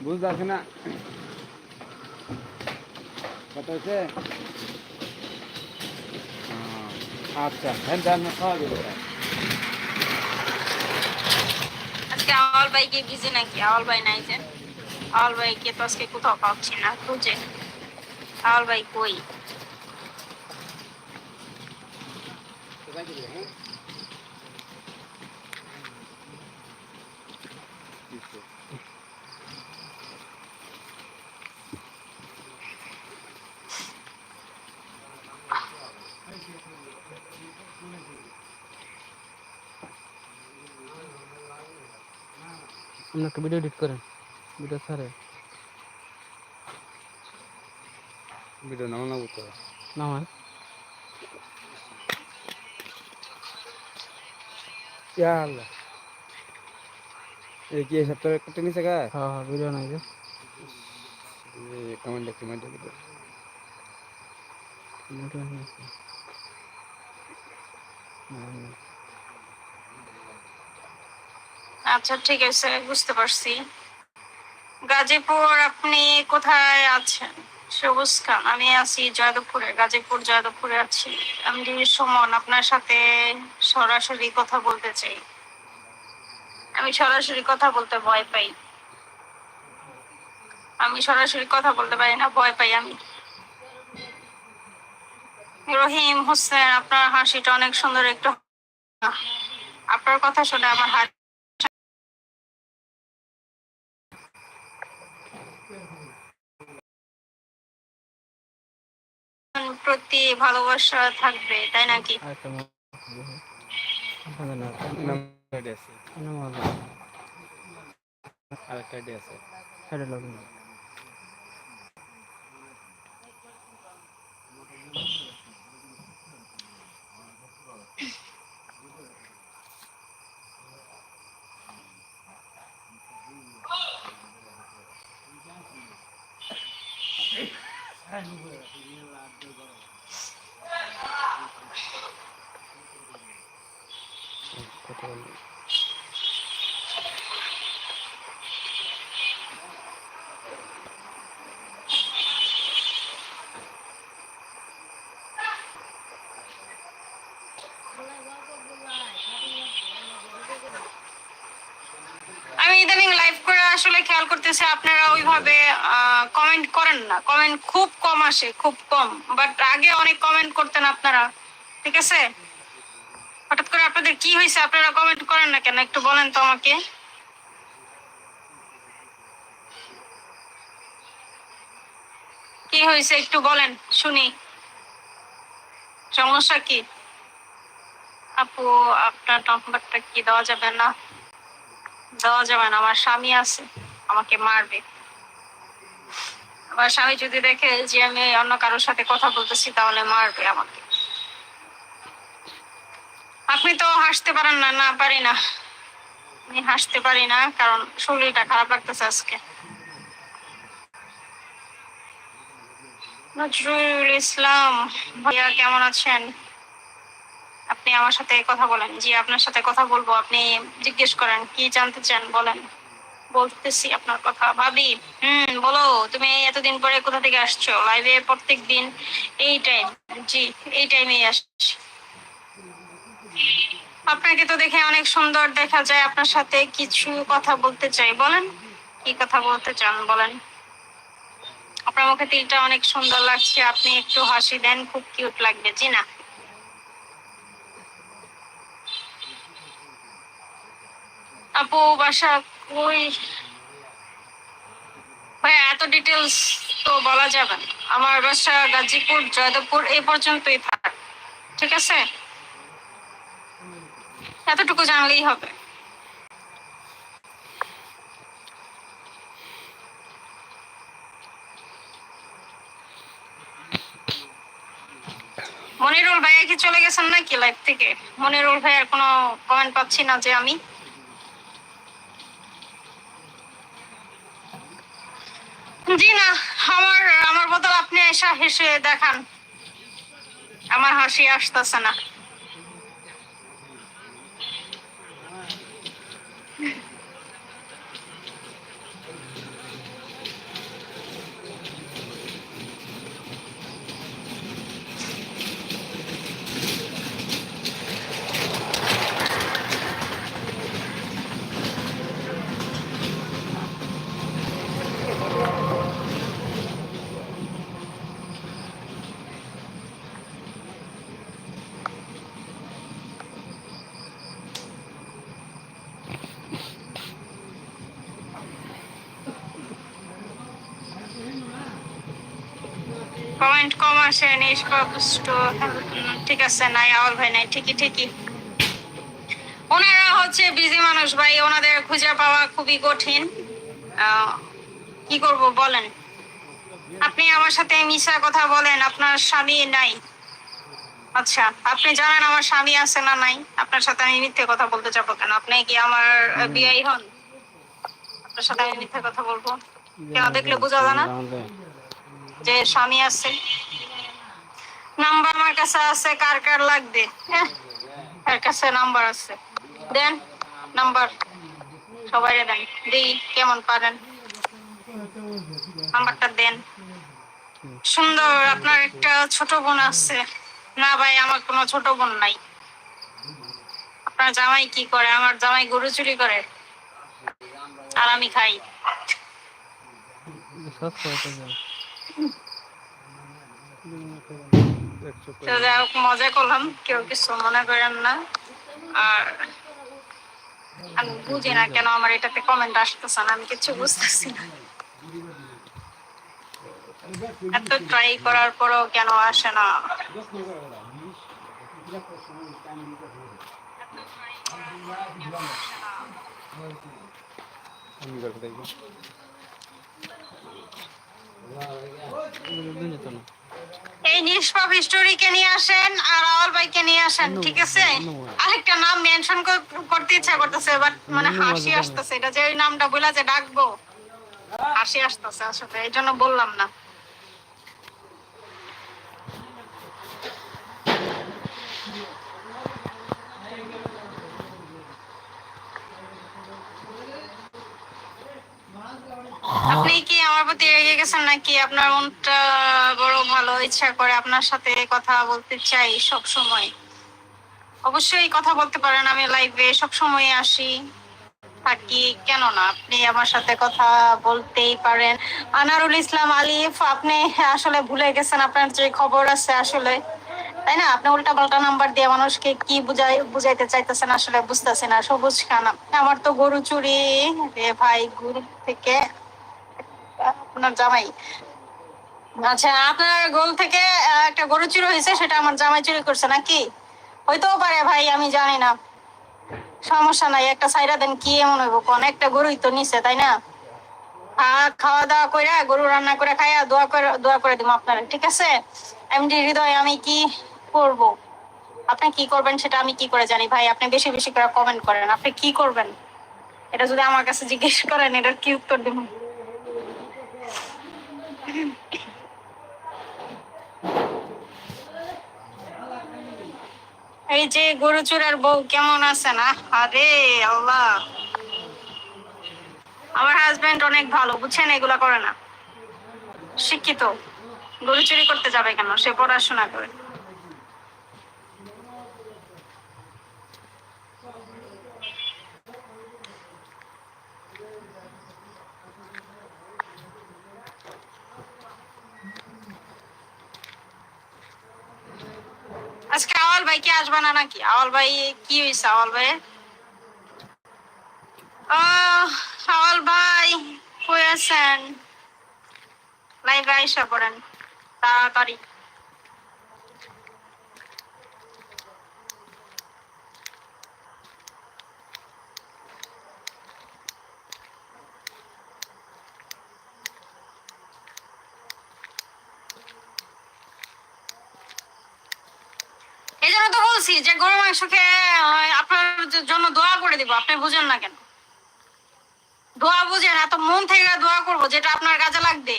বুঝতে পারছি না। হয়েছে? আহ, আচ্ছা হ্যাঁ দাম খাওয়া যাবে আজকে আওয়াল ভাই কি বিজি নাকি? আওয়াল ভাই নাই যে। আওয়াল ভাইকে তো আজকে কোথাও পাচ্ছি না খুঁজে। আওয়াল ভাই কই? আপনি একটা ভিডিও এডিট করেন। ভিডিও ছাড়ে। ভিডিও নাও না বুঝতে নামান আল্লাহ। এই কি সপ্তাহে করতে নিছে গা? হ্যাঁ হ্যাঁ ভিডিও নাই যে। কমেন্ট ভিডিও নাই হুম। আচ্ছা ঠিক আছে, বুঝতে পারছি। গাজীপুর আপনি কোথায় আছেন? সবুজ খান, আমি আছি জয়দেবপুরে, গাজীপুর, জয়দেবপুরে আছি। আমি সুমন, আপনার সাথে সরাসরি কথা বলতে চাই। আমি সরাসরি কথা বলতে ভয় পাই। আমি সরাসরি কথা বলতে পারি না, ভয় পাই আমি। রহিম হোসেন, আপনার হাসিটা অনেক সুন্দর একটু। আপনার কথা শুনে আমার হাসি প্রতি ভালোবাসা থাকবে তাই নাকি? আরেকটা আইডি আছে কোনো মাল আরেকটা আইডি আছে সাইডে লগিন কথা বলব আমি ইদানিং লাইভ করে আসলে খেয়াল করতেছি আপনারা ওইভাবে কমেন্ট করেন না। কমেন্ট খুব কম আসে, খুব কম। বাট আগে অনেক কমেন্ট করতেন আপনারা, ঠিক আছে? হঠাৎ করে আপনাদের কি হয়েছে? আপনারা কমেন্ট করেন না কেন? একটু বলেন তো আমাকে। কি হয়েছে? একটু বলেন, শুনি। সমস্যা কি? আপু, আপনার নাম্বারটা কি দেওয়া যাবে না? যাবে না, আমার স্বামী আছে, আমাকে মারবে। আমার স্বামী যদি দেখে যে আমি অন্য কারোর সাথে কথা বলতেছি, তাহলে মারবে আমাকে। আপনি তো হাসতে পারেন না না পারি না। আমি হাসতে পারি না, কারণ শরীরটা খারাপ লাগতেছে আজকে। নজরুল ইসলাম, ভাইয়া কেমন আছেন? আপনি আমার সাথে কথা বলেন। জি, আপনার সাথে কথা বলব। আপনি জিজ্ঞেস করেন, কি জানতে চান? বলেন। বলতেছি আপনার কথা। ভাবি, হুম, বলো, তুমি এতদিন পরে কোথা থেকে আসছো? লাইভে প্রত্যেক দিন এই টাইম জি, এই টাইমে আসছি। আপনাকে তো দেখে অনেক সুন্দর দেখা যায়। আপনার সাথে কিছু কথা বলতে চাই। বলেন, কি কথা বলতে চান? বলেন। আপনার মুখে তিলটা অনেক সুন্দর লাগছে। আপনি একটু হাসি দেন, খুব কিউট লাগবে। জি না। আপু, বাসা কই? এত ডিটেলস তো বলা যাবে আমার বাসা গাজীপুর, জয়দেবপুর, এই পর্যন্তই থাক। ঠিক আছে? এতটুকু জানলেই হবে। মনিরুল ভাইয়া কি চলে গেছেন নাকি লাইভ থেকে? মনিরুল ভাইয়ার কোনো কমেন্ট পাচ্ছি না যে আমি। জি না আমার আমার বদল আপনি এসা হেসে দেখান। আমার হাসি আসতেছে না। কমেন্ট কম আসে নিষ্পাষ্ট ঠিক আছে, নাই আওয়াল ভাই নাই, ঠিকই ঠিকই। ওনারা হচ্ছে বিজি মানুষ ভাই, ওনাদের খুঁজে পাওয়া খুবই কঠিন। কি করব বলেন? আপনি আমার সাথে মিশা কথা বলেন, আপনার স্বামী নাই। আচ্ছা আপনি জানেন আমার স্বামী আছে না নাই? আপনার সাথে আমি মিথ্যে কথা বলতে যাব কেন? আপনি কি আমার বিয়াই হন? আপনার সাথে আমি মিথ্যে কথা বলব? কেন দেখলে বোঝা যায় না? যে স্বামী আছে। নাম্বার আমার কাছে আছে, কার কার লাগবে? হ্যাঁ কার কাছে নাম্বার আছে। দেন, নাম্বার। সবাই দেন। দিই, কেমন পারেন? নাম্বারটা দেন। সুন্দর, আপনার একটা ছোট বোন আছে। না ভাই, আমার কোনো ছোট বোন নাই। আপনার জামাই কি করে? আমার জামাই গরু চুরি করে। আর আমি খাই। তো যাই হোক মজা করলাম। কেউ কিছু মনে করেন না। আর আমি বুঝি না কেন আমার এটাতে কমেন্ট আসতেছে না, আমি কিছু বুঝতেছি না। এত ট্রাই করার পরও কেন আসে না? আমি করে দেখব। এই নিষ্পাপ স্টোরিকে নিয়ে আসেন আর রাওয়াল ভাইকে নিয়ে আসেন ঠিক আছে? আরেকটা নাম মেনশন করতে ইচ্ছা করতেছে বাট মানে হাসি আসতেছে। এটা যে ওই নামটা বলে যে ডাকবো হাসি আসতেছে আসলে এই জন্য বললাম না আপনি কি আমার প্রতি গেছেন নাকি আপনার মনটা বড় ভালো, ইচ্ছা করে আপনার সাথে কথা বলতে চাই সব সময়? অবশ্যই কথা বলতে পারেন, আমি লাইভে সব সময় আসি, থাকি। কেন না, আপনি আমার সাথে কথা বলতেই পারেন। আনারুল ইসলাম আলিফ আপনি আসলে ভুলে গেছেন আপনার যে খবর আছে আসলে। তাই না? আপনি উল্টা পাল্টা নাম্বার দিয়ে মানুষকে কি বুঝাই, বুঝাইতে চাইতেছেন আসলে বুঝতেছি না। সবুজ খান, আমার তো গরু চুরি রে ভাই, গরু থেকে আপনার জামাই। আচ্ছা আপনার গোল থেকে একটা গরু চুরি হয়েছে, সেটা আমার জামাই চুরি করছে নাকি? হইতেও পারে ভাই, আমি জানি না। সমস্যা নাই, একটা সাইরা দেন, কি এমন হইব কোন? একটা গরুই তো নিছে, তাই না? খা- খাওয়া দাওয়া করে গরু রান্না করে খাইয়া দোয়া করে দোয়া করে দিব আপনারা, ঠিক আছে? এমডি হৃদয়, আমি কি করব? আপনি কি করবেন সেটা আমি কি করে জানি ভাই? আপনি বেশি বেশি করে কমেন্ট করেন, আপনি কি করবেন? এটা যদি আমার কাছে জিজ্ঞেস করেন, এটার কি উত্তর দেব? এই যে গরু চোরের বউ কেমন আছে না? আরে আল্লাহ। আমার হাজবেন্ড অনেক ভালো, বুঝছেন? এগুলা করে না। শিক্ষিত। গরু চুরি করতে যাবে কেন? সে পড়াশোনা করে। আজকে আওয়াল ভাই কি আসবে না নাকি? আওয়াল ভাই, কি হয়েছে আওয়াল ভাই? আওয়াল ভাই, কই আছেন? লাইভে আইসা পড়েন, তাড়াতাড়ি এই জন্য তো বলছি যে গরু মাংস খেয়ে আপনার জন্য দোয়া করে দিব, আপনি বুঝেন না কেন? দোয়া বুঝেন, এত মন থেকে দোয়া করব যেটা আপনার কাজে লাগবে।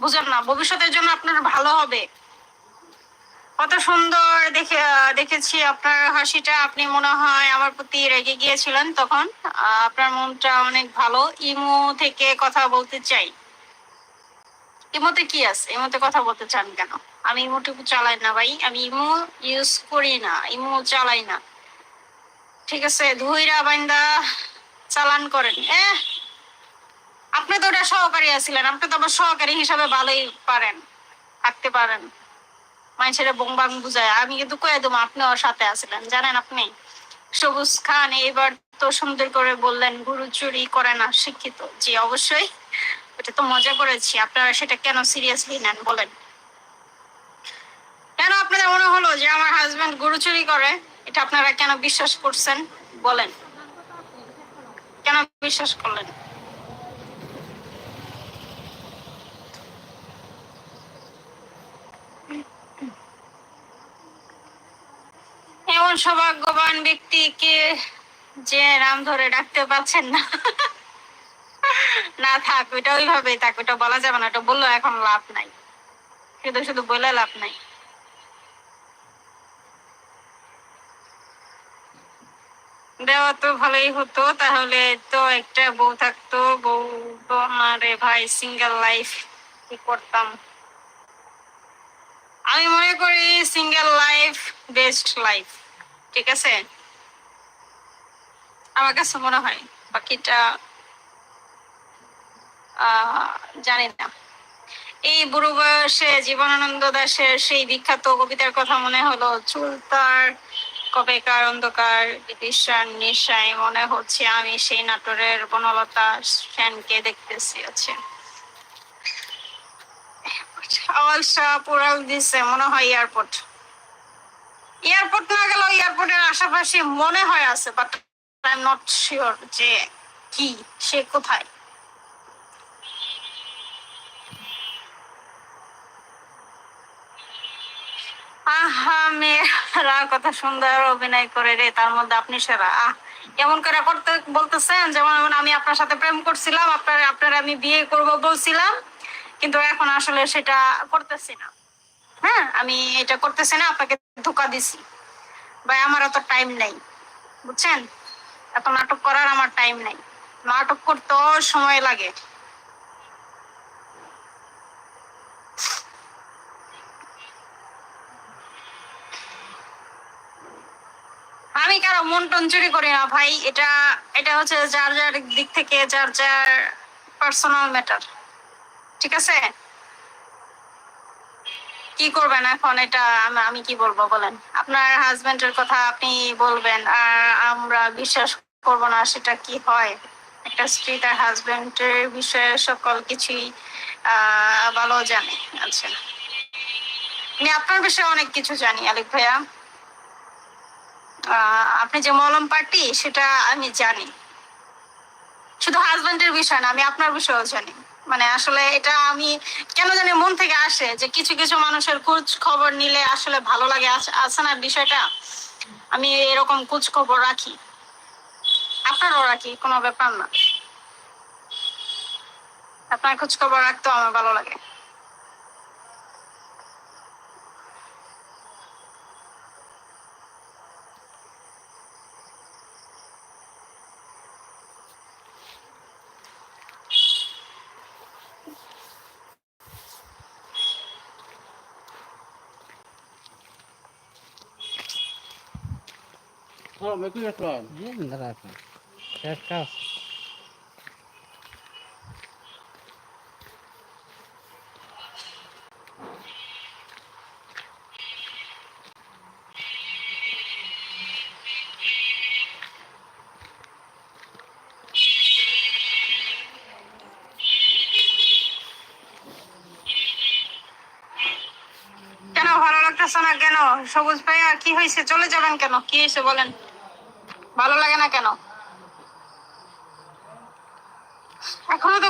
বুঝেন না, ভবিষ্যতের জন্য আপনার ভালো হবে। কত সুন্দর দেখে দেখেছি আপনার হাসিটা। আপনি মনে হয় আমার প্রতি রেগে গিয়েছিলেন তখন। আপনার মনটা অনেক ভালো। ইমো থেকে কথা বলতে চাই। ইমোতে কি আছে? ইমোতে কথা বলতে চান কেন? আমি ইমোটুকু চালাই না ভাই, আমি ইমো ইউজ করি না, ইমো চালাই না। ঠিক আছে, ধুইরা বাইন্দা চালান করেন। এ আপনি তো ওটা সহকারী আছিলেন, আপনি তো আবার সহকারী হিসাবে ভালোই পারেন, থাকতে পারেন। মানুষের বংবাং বুঝায়। আমি কিন্তু কয়ে দেবো, আপনি ওর সাথে আছিলেন, জানেন আপনি? সবুজ খান, এইবার তো সুন্দর করে বললেন, গুরু চুরি করে না, শিক্ষিত। জি, অবশ্যই। তো মজা করেছি। আপনারা সেটা কেন সিরিয়াসলি নেন, বলেন। কেন আপনাদের মনে হলো যে আমার হাজবেন্ড গরু চুরি করে? এটা আপনারা কেন বিশ্বাস করছেন? বলেন। কেন বিশ্বাস করলেন? এমন সৌভাগ্যবান ব্যক্তিকে যে নাম ধরে ডাকতে পারছেন না। না থাক, ওইটা ওইভাবেই থাক, ওইটা বলা যাবে না ওটা বললেও এখন লাভ নাই। শুধু শুধু বলে লাভ নাই। দেওয়া তো ভালোই হতো, তাহলে তো একটা বউ থাকতো, বউ তো আমারে ভাই সিঙ্গেল লাইফ কি করতাম? আমি মনে করি সিঙ্গেল লাইফ বেস্ট লাইফ ঠিক আছে? আমার কাছে মনে হয়, বাকিটা জানি না। এই বুড়ো বয়সে জীবনানন্দ দাশের সেই বিখ্যাত কবিতার কথা মনে হলো, চুল তার, কবেকার অন্ধকার মনে হচ্ছে আমি সেই নাটোরের বনলতা সেনকে দেখতেছি আছে দিছে, মনে হয় এয়ারপোর্ট। এয়ারপোর্ট না গেলেও এয়ারপোর্টের আশেপাশে মনে হয় আছে but I am not sure যে কি, সে কোথায় আহা মেয়েরা কত সুন্দর অভিনয় করে রে, তার মধ্যে আপনি সেরা। কেমন করে করতে বলতেছেন, যেমন আমি আপনার সাথে প্রেম করছিলাম, আপনার আপনার আমি বিয়ে করব বলছিলাম, কিন্তু এখন আসলে সেটা করতেছি না। হ্যাঁ আমি এটা করতেছি না, আপনাকে ধোকা দিছি। ভাই আমার অত টাইম নেই, বুঝছেন? এত নাটক করার আমার টাইম নেই। নাটক করতেও সময় লাগে। আমি কারও মন টন চুরি করি না ভাই। এটা এটা হচ্ছে যার যার দিক থেকে যার যার পার্সোনাল ম্যাটার ঠিক আছে? কি করবেন এখন? এটা আমি কি বলব বলেন? আপনার হাজবেন্ডের কথা আপনি বলবেন, আর আমরা বিশ্বাস করব না সেটা কি হয়। একটা স্ত্রী তার হাজবেন্ডের বিষয়ে সকল কিছুই ভালো জানে। আচ্ছা। আমি আপনার বিষয়ে অনেক কিছু জানি, আলিক ভাইয়া। আপনি যে মলম পার্টি, সেটা আমি জানি। শুধু হাজবেন্ডের বিষয় না, আমি আপনার বিষয়েও জানি। মানে আসলে এটা আমি কেন জানি মন থেকে আসে যে কিছু কিছু মানুষের খোঁজ খবর নিলে আসলে ভালো লাগে আছে না বিষয়টা? আমি এরকম খোঁজ খবর রাখি। আপনারও রাখি, কোনো ব্যাপার না। আপনার খোঁজ খবর রাখতেও আমার ভালো লাগে। কেন ভালো লাগতেছে না কেন? সবুজ ভাইয়া কি হয়েছে? চলে যাবেন কেন? কি হয়েছে বলেন? ভালো লাগে না কেন?